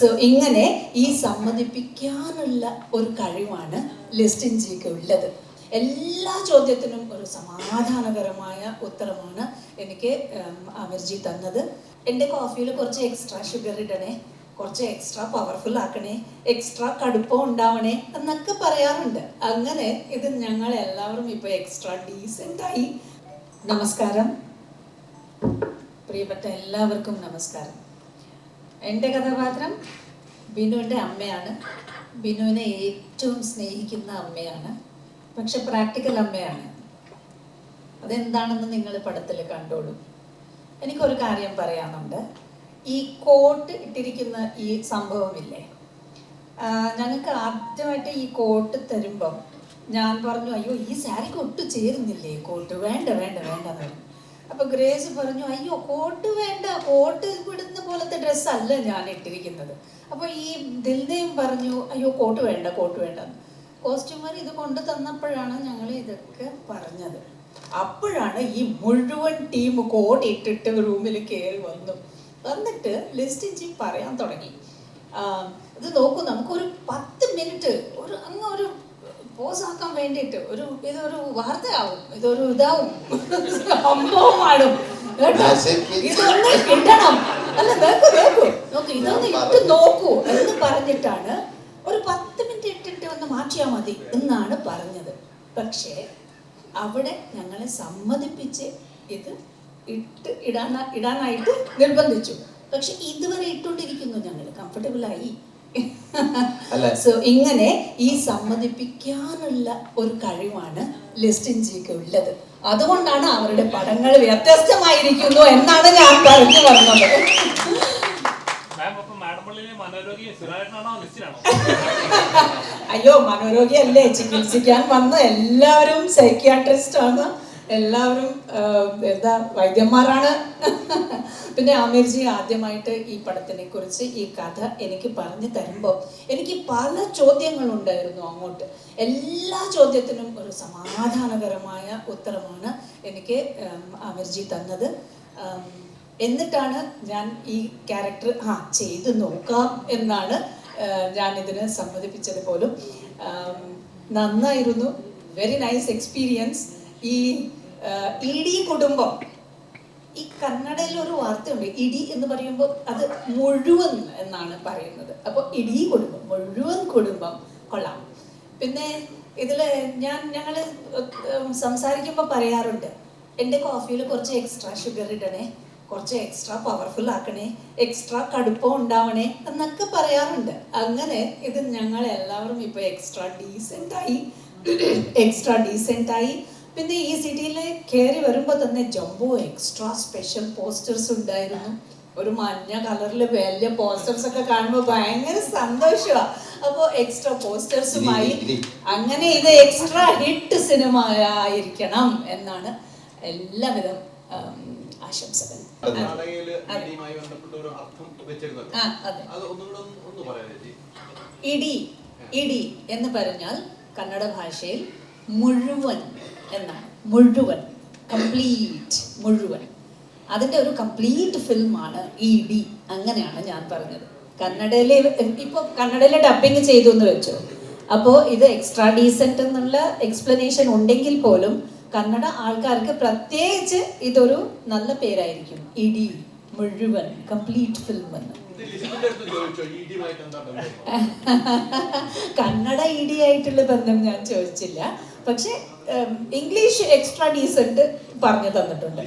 So ഇങ്ങനെ ഈ സമ്മതിപ്പിക്കാനുള്ള ഒരു കഴിവാണ് ലിസ്റ്റിൻ ജിക്ക് ഉള്ളത്. എല്ലാ ചോദ്യത്തിനും ഒരു സമാധാനകരമായ ഉത്തരമാണ് എനിക്ക് അമർജി തന്നത്. എന്റെ കോഫിയിൽ കുറച്ച് എക്സ്ട്രാ ഷുഗർ ഇടണേ കുറച്ച് എക്സ്ട്രാ പവർഫുൾ ആക്കണേ എക്സ്ട്രാ കടുപ്പം ഉണ്ടാവണേ എന്നൊക്കെ പറയാറുണ്ട്. അങ്ങനെ ഇത് ഞങ്ങൾ എല്ലാവരും ഇപ്പോൾ എക്സ്ട്രാ ഡീസെന്റ് ആയി. നമസ്കാരം. പ്രിയപ്പെട്ട എല്ലാവർക്കും നമസ്കാരം. എന്റെ കഥാപാത്രം ബിനുവിന്റെ അമ്മയാണ്. ബിനുവിനെ ഏറ്റവും സ്നേഹിക്കുന്ന അമ്മയാണ്. പക്ഷെ പ്രാക്ടിക്കൽ അമ്മയാണ്. അതെന്താണെന്ന് നിങ്ങൾ പടത്തിൽ കണ്ടോളൂ. എനിക്കൊരു കാര്യം പറയാനുണ്ട്. ഈ കോട്ട് ഇട്ടിരിക്കുന്ന ഈ സംഭവമില്ലേ? ഞങ്ങൾക്ക് ആദ്യമായിട്ട് ഈ കോട്ട് തരുമ്പം ഞാൻ പറഞ്ഞു അയ്യോ ഈ സാരിക്ക് ഒട്ടും ചേരുന്നില്ലേ? കോട്ട് വേണ്ട വേണ്ട വേണ്ട എന്ന് അപ്പൊ ഗ്രേസ് പറഞ്ഞു അയ്യോ കോട്ട് വേണ്ട കോട്ട് വിടുന്ന പോലത്തെ ഡ്രസ്സ് അല്ല ഞാൻ ഇട്ടിരിക്കുന്നത്. അപ്പൊ ഈ ദിൽനയും പറഞ്ഞു അയ്യോ കോട്ട് വേണ്ട കോട്ട് വേണ്ട. കോസ്റ്റ്യൂമർ ഇത് കൊണ്ടു തന്നപ്പോഴാണ് ഞങ്ങൾ ഇതൊക്കെ പറഞ്ഞത്. അപ്പോഴാണ് ഈ മുഴുവൻ ടീം കോട്ട് ഇട്ടിട്ട് റൂമിൽ കയറി വന്നു. വന്നിട്ട് ലിസ്റ്റ് ചെയ്ത് പറയാൻ തുടങ്ങി. ഇത് നോക്കൂ നമുക്കൊരു പത്ത് മിനിറ്റ് ഒരു അങ്ങ് ഒരു പോസ് ആക്കാൻ വേണ്ടിയിട്ട് ഒരു ഇതൊരു വാർത്തയാവും ഇതൊരു ഇതാവും സംഭവമാണ് കേട്ടോ? ഇതൊന്ന് അല്ല നോക്കൂ നോക്കൂ. നോക്കൂ ഇതൊന്ന് ഇട്ട് നോക്കൂ എന്ന് പറഞ്ഞിട്ടാണ് ഒരു പത്ത് മിനിറ്റ് ഇട്ടിട്ട് ഒന്ന് മാറ്റിയാൽ മതി എന്നാണ് പറഞ്ഞത്. പക്ഷേ അവിടെ ഞങ്ങളെ സമ്മതിപ്പിച്ച് ഇത് ഇട്ട് ഇടാന ഇടാനായിട്ട് നിർബന്ധിച്ചു. പക്ഷെ ഇതുവരെ ഇട്ടുകൊണ്ടിരിക്കുന്നു ഞങ്ങൾ കംഫർട്ടബിൾ ആയി. അല്ല. സോ ഇങ്ങനെ ഈ സമ്മതിപ്പിക്കാനുള്ള ഒരു കഴിവാണ് ലിസ്റ്റിൻ ജിക്ക് ഉള്ളത്. അതുകൊണ്ടാണ് അവരുടെ പടങ്ങൾ വ്യത്യസ്തമായിരിക്കുന്നു എന്നാണ് ഞാൻ പറഞ്ഞു വന്നത്. അയ്യോ മനോരോഗിയല്ലേ ചികിത്സിക്കാൻ വന്ന എല്ലാവരും സൈക്യാട്രിസ്റ്റ് ആണ്. എല്ലാവരും എന്താ വൈദ്യന്മാരാണ്. പിന്നെ ആമിർജി ആദ്യമായിട്ട് ഈ പടത്തിനെ കുറിച്ച് ഈ കഥ എനിക്ക് പറഞ്ഞു തരുമ്പോൾ എനിക്ക് പല ചോദ്യങ്ങളുണ്ടായിരുന്നു അങ്ങോട്ട്. എല്ലാ ചോദ്യത്തിനും ഒരു സമാധാനകരമായ ഉത്തരമാണ് എനിക്ക് അമീർജി തന്നത്. എന്നിട്ടാണ് ഞാൻ ഈ ക്യാരക്ടർ ആ ചെയ്ത് നോക്കാം എന്നാണ് ഞാൻ ഇതിന് സമ്മതിപ്പിച്ചത് പോലും. നന്നായിരുന്നു. വെരി നൈസ് എക്സ്പീരിയൻസ് ഈ ഇ ഡി കുടുംബം. ഈ കന്നഡയിൽ ഒരു വാർത്തയുണ്ട് ഇടി എന്ന് പറയുമ്പോൾ അത് മുഴുവൻ എന്നാണ് പറയുന്നത്. അപ്പോൾ ഇടി കുടുംബം മുഴുവൻ കുടുംബം കൊള്ളാം. പിന്നെ ഇതിൽ ഞാൻ ഞങ്ങൾ സംസാരിക്കുമ്പോൾ പറയാറുണ്ട് എന്റെ കോഫിയിൽ കുറച്ച് എക്സ്ട്രാ ഷുഗർ ഇടണേ കുറച്ച് എക്സ്ട്രാ പവർഫുൾ ആക്കണേ എക്സ്ട്രാ കടുപ്പം ഉണ്ടാവണേ എന്നൊക്കെ പറയാറുണ്ട്. അങ്ങനെ ഇത് ഞങ്ങൾ എല്ലാവരും ഇപ്പോൾ എക്സ്ട്രാ ഡീസന്റ് ആയി എക്സ്ട്രാ ഡീസന്റ് ആയി പിന്നെ ഈ സിറ്റിയിൽ കയറി വരുമ്പോൾ തന്നെ ജംബോ എക്സ്ട്രാ സ്പെഷ്യൽ പോസ്റ്റേഴ്സ് ഉണ്ടായിരുന്നു. ഒരു മഞ്ഞ കളറിൽ വലിയ പോസ്റ്റേഴ്സ് ഒക്കെ കാണുമ്പോൾ ഭയങ്കര സന്തോഷമാണ് അപ്പോൾ എക്സ്ട്രാ പോസ്റ്റേഴ്സുമായി. അങ്ങനെ ഇത് എക്സ്ട്രാ ഹിറ്റ് സിനിമ ആയിരിക്കണം എന്നാണ് എല്ലാവിധം ആശംസകൾ. ഇടി ഇടി എന്ന് പറഞ്ഞാൽ കന്നഡ ഭാഷയിൽ മുഴുവൻ എന്നാണ്. മുഴുവൻ. കംപ്ലീറ്റ് മുഴുവൻ. അതിന്റെ ഒരു കംപ്ലീറ്റ് ഫിലിമാണ് ഇ ഡി അങ്ങനെയാണ് ഞാൻ പറഞ്ഞത്. കന്നഡയിലെ ഇപ്പോൾ കന്നഡയിലെ ഡബിങ് ചെയ്തു എന്ന് വെച്ചു. അപ്പോൾ ഇത് എക്സ്ട്രാ ഡീസെന്റ് എന്നുള്ള എക്സ്പ്ലനേഷൻ ഉണ്ടെങ്കിൽ പോലും കന്നഡ ആൾക്കാർക്ക് പ്രത്യേകിച്ച് ഇതൊരു നല്ല പേരായിരിക്കും. ഇടി മുഴുവൻ. കംപ്ലീറ്റ് ഫിലിം എന്ന്. കന്നഡ ബന്ധം? കന്നഡ ഇടി ആയിട്ടുള്ള ബന്ധം ഞാൻ ചോദിച്ചില്ല. പക്ഷെ ഇംഗ്ലീഷ് എക്സ്ട്രാ ഡീസന്റ് പറഞ്ഞു തന്നിട്ടുണ്ട്.